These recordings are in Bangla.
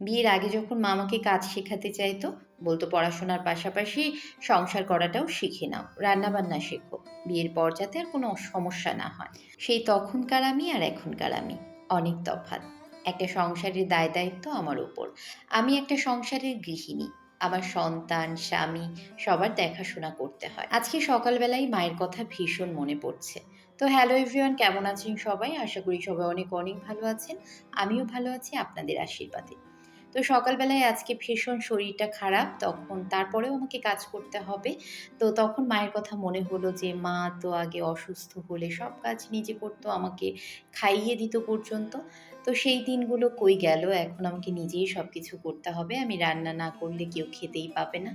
বিয়ের আগে যখন মামাকে কাজ শেখাতে চাইতো, বলতো পড়াশোনার পাশাপাশি সংসার করাটাও শিখে নাও, রান্নাবান্না শেখো, বিয়ের পর যাতে আর কোনো সমস্যা না হয়। সেই তখনকার আমি আর এখনকার আমি, অনেক তফাৎ। একটা সংসারের দায় দায়িত্ব আমার উপর। আমি একটা সংসারের গৃহিণী, আমার সন্তান, স্বামী, সবার দেখাশোনা করতে হয়। আজকে সকালবেলায় মায়ের কথা ভীষণ মনে পড়ছে। তো হ্যালো এভরিওয়ান, কেমন আছেন সবাই? আশা করি সবাই অনেক অনেক ভালো আছেন। আমিও ভালো আছি, আপনাদের আশীর্বাদে। তো সকালবেলায় আজকে ভীষণ শরীরটা খারাপ, তখন তারপরেও আমাকে কাজ করতে হবে। তো তখন মায়ের কথা মনে হলো যে, মা তো আগে অসুস্থ হলে সব কাজ নিজে করতো, আমাকে খাইয়ে দিত পর্যন্ত। তো সেই দিনগুলো কই গেল? এখন আমাকে নিজেই সব কিছু করতে হবে। আমি রান্না না করলে কেউ খেতেই পাবে না।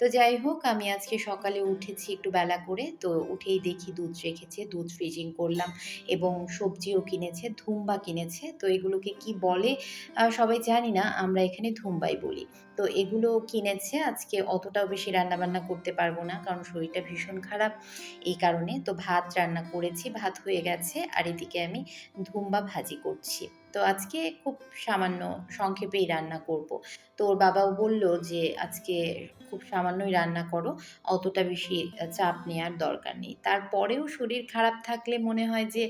তো যাই হোক, আমি আজকে সকালে উঠেছি একটু বেলা করে। তো উঠেই দেখি দুধ রেখেছে, দুধ ফ্রিজিং করলাম এবং সবজিও কিনেছে, ধুম্বা কিনেছে। তো এগুলোকে কি বলে? সবাই জানি না, আমরা এখানে ধুম্বাই বলি। তো এগুলো কিনেছে, আজকে অতটাও বেশি রান্নাবান্না করতে পারব না কারণ শরীরটা ভীষণ খারাপ এই কারণে। তো ভাত রান্না করেছি, ভাত হয়ে গেছে। আর এদিকে আমি ধুম্বা ভাজি করছি। তো আজকে খুব সামান্য সংক্ষেপেই রান্না করব। তো ওর বাবাও বলল যে, আজকে খুব সামান্যই রান্না করো, অতটা বেশি চাপ নেওয়ার দরকার নেই। তারপরেও শরীর খারাপ থাকলে মনে হয় যে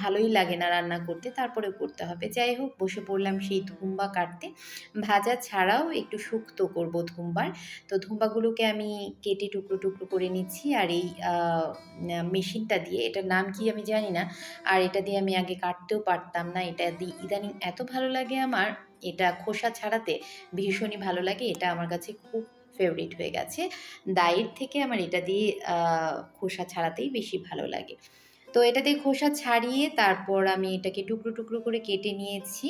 ভালোই লাগে না রান্না করতে, তারপরেও করতে হবে। যাই হোক, বসে পড়লাম সেই ধুম্বা কাটতে। ভাজা ছাড়াও একটু শুক্তো করব ধুম্বার। তো ধুম্বাগুলোকে আমি কেটে টুকরো টুকরো করে নিচ্ছি আর এই মেশিনটা দিয়ে, এটার নাম কি আমি জানি না। আর এটা দিয়ে আমি আগে কাটতেও পারতাম না, এটা দিয়ে ইদানিং এত ভালো লাগে আমার, এটা খোসা ছাড়াতে ভীষণই ভালো লাগে, এটা আমার কাছে খুব ফেভারিট হয়ে গেছে। দায়ের থেকে আমার এটা দিয়ে খোসা ছাড়াতেই বেশি ভালো লাগে। তো এটা দিয়ে খোসা ছাড়িয়ে তারপর আমি এটাকে টুকরো টুকরো করে কেটে নিয়েছি।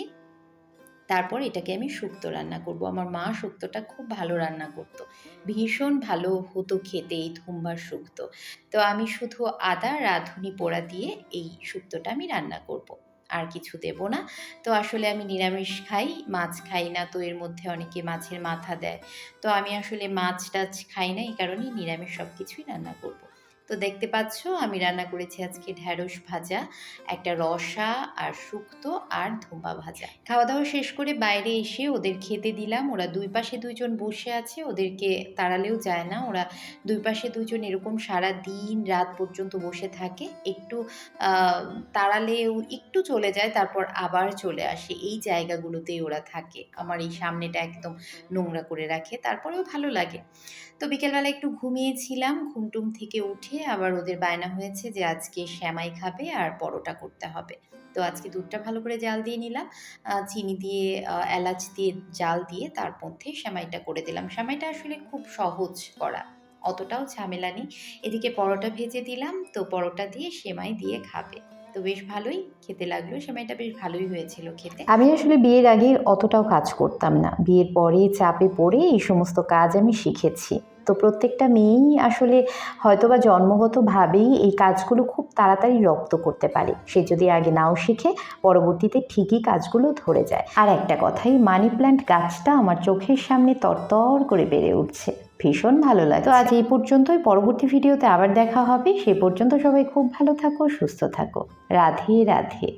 তারপর এটাকে আমি শুক্তো রান্না করব। আমার মা শুক্তোটা খুব ভালো রান্না করতো। ভীষণ ভালো হতো খেতে এই ধুম্বার শুক্তো। তো আমি শুধু আদা, রাঁধুনি পোড়া দিয়ে এই শুক্তোটা আমি রান্না করব। আর কিছু দেব না তো আসলে আমি নিরামিষ খাই, মাছ খাই না তো এর মধ্যে অনেকে মাছের মাথা দেয় তো আমি আসলে মাছ টাছ খাই না, এই কারণেই নিরামিষ সব কিছুই রান্না করব। তো দেখতে পাচ্ছ, আমি রান্না করেছি আজকে ঢ্যাঁড়স ভাজা, একটা রসা আর শুক্তো আর ধুম্বা ভাজা। খাওয়া দাওয়া শেষ করে বাইরে এসে ওদের খেতে দিলাম। ওরা দুই পাশে দুইজন বসে আছে, ওদেরকে তাড়ালেও যায় না। ওরা দুই পাশে দুইজন এরকম সারা দিন রাত পর্যন্ত বসে থাকে। একটু তাড়ালেও একটু চলে যায়, তারপর আবার চলে আসে। এই জায়গাগুলোতেই ওরা থাকে। আমার এই সামনেটা একদম নোংরা করে রাখে, তারপরেও ভালো লাগে। তো বিকেলবেলা একটু ঘুমিয়েছিলাম। ঘুমটুম থেকে উঠে আবার ওদের বায়না হয়েছে যে আজকে শ্যামাই খাবে আর পরোটা করতে হবে। তো আজকে দুধটা ভালো করে জাল দিয়ে নিলাম। চিনি দিয়ে এলাচ দিয়ে জাল দিয়ে তার মধ্যে সেমাইটা করে দিলাম। সেমাইটা আসলে খুব সহজ করা, অতটাও ঝামেলা নেই। এদিকে পরোটা ভেজে দিলাম, তো পরোটা দিয়ে সেমাই দিয়ে খাবে। তো বেশ ভালোই খেতে লাগল সেমাইটা বেশ ভালোই হয়েছিল খেতে। আমি আসলে বিয়ের আগে অতটাও কাজ করতাম না। বিয়ের পরে চাপে পড়ে এই সমস্ত কাজ আমি শিখেছি। তো প্রত্যেকটা মেয়েই আসলে হয়তোবা জন্মগতভাবেই এই কাজগুলো খুব তাড়াতাড়ি রপ্ত করতে পারে। সে যদি আগে নাও শিখে, পরবর্তীতে ঠিকই কাজগুলো ধরে যায়। আর একটা কথাই, মানি প্ল্যান্ট গাছটা আমার চোখের সামনে তরতর করে বেড়ে উঠছে। ভীষণ ভালো লাগে তো আজ এই পর্যন্তই। পরবর্তী ভিডিওতে আবার দেখা হবে। সে পর্যন্ত সবাই খুব ভালো থাকো, সুস্থ থাকো। রাধে রাধে।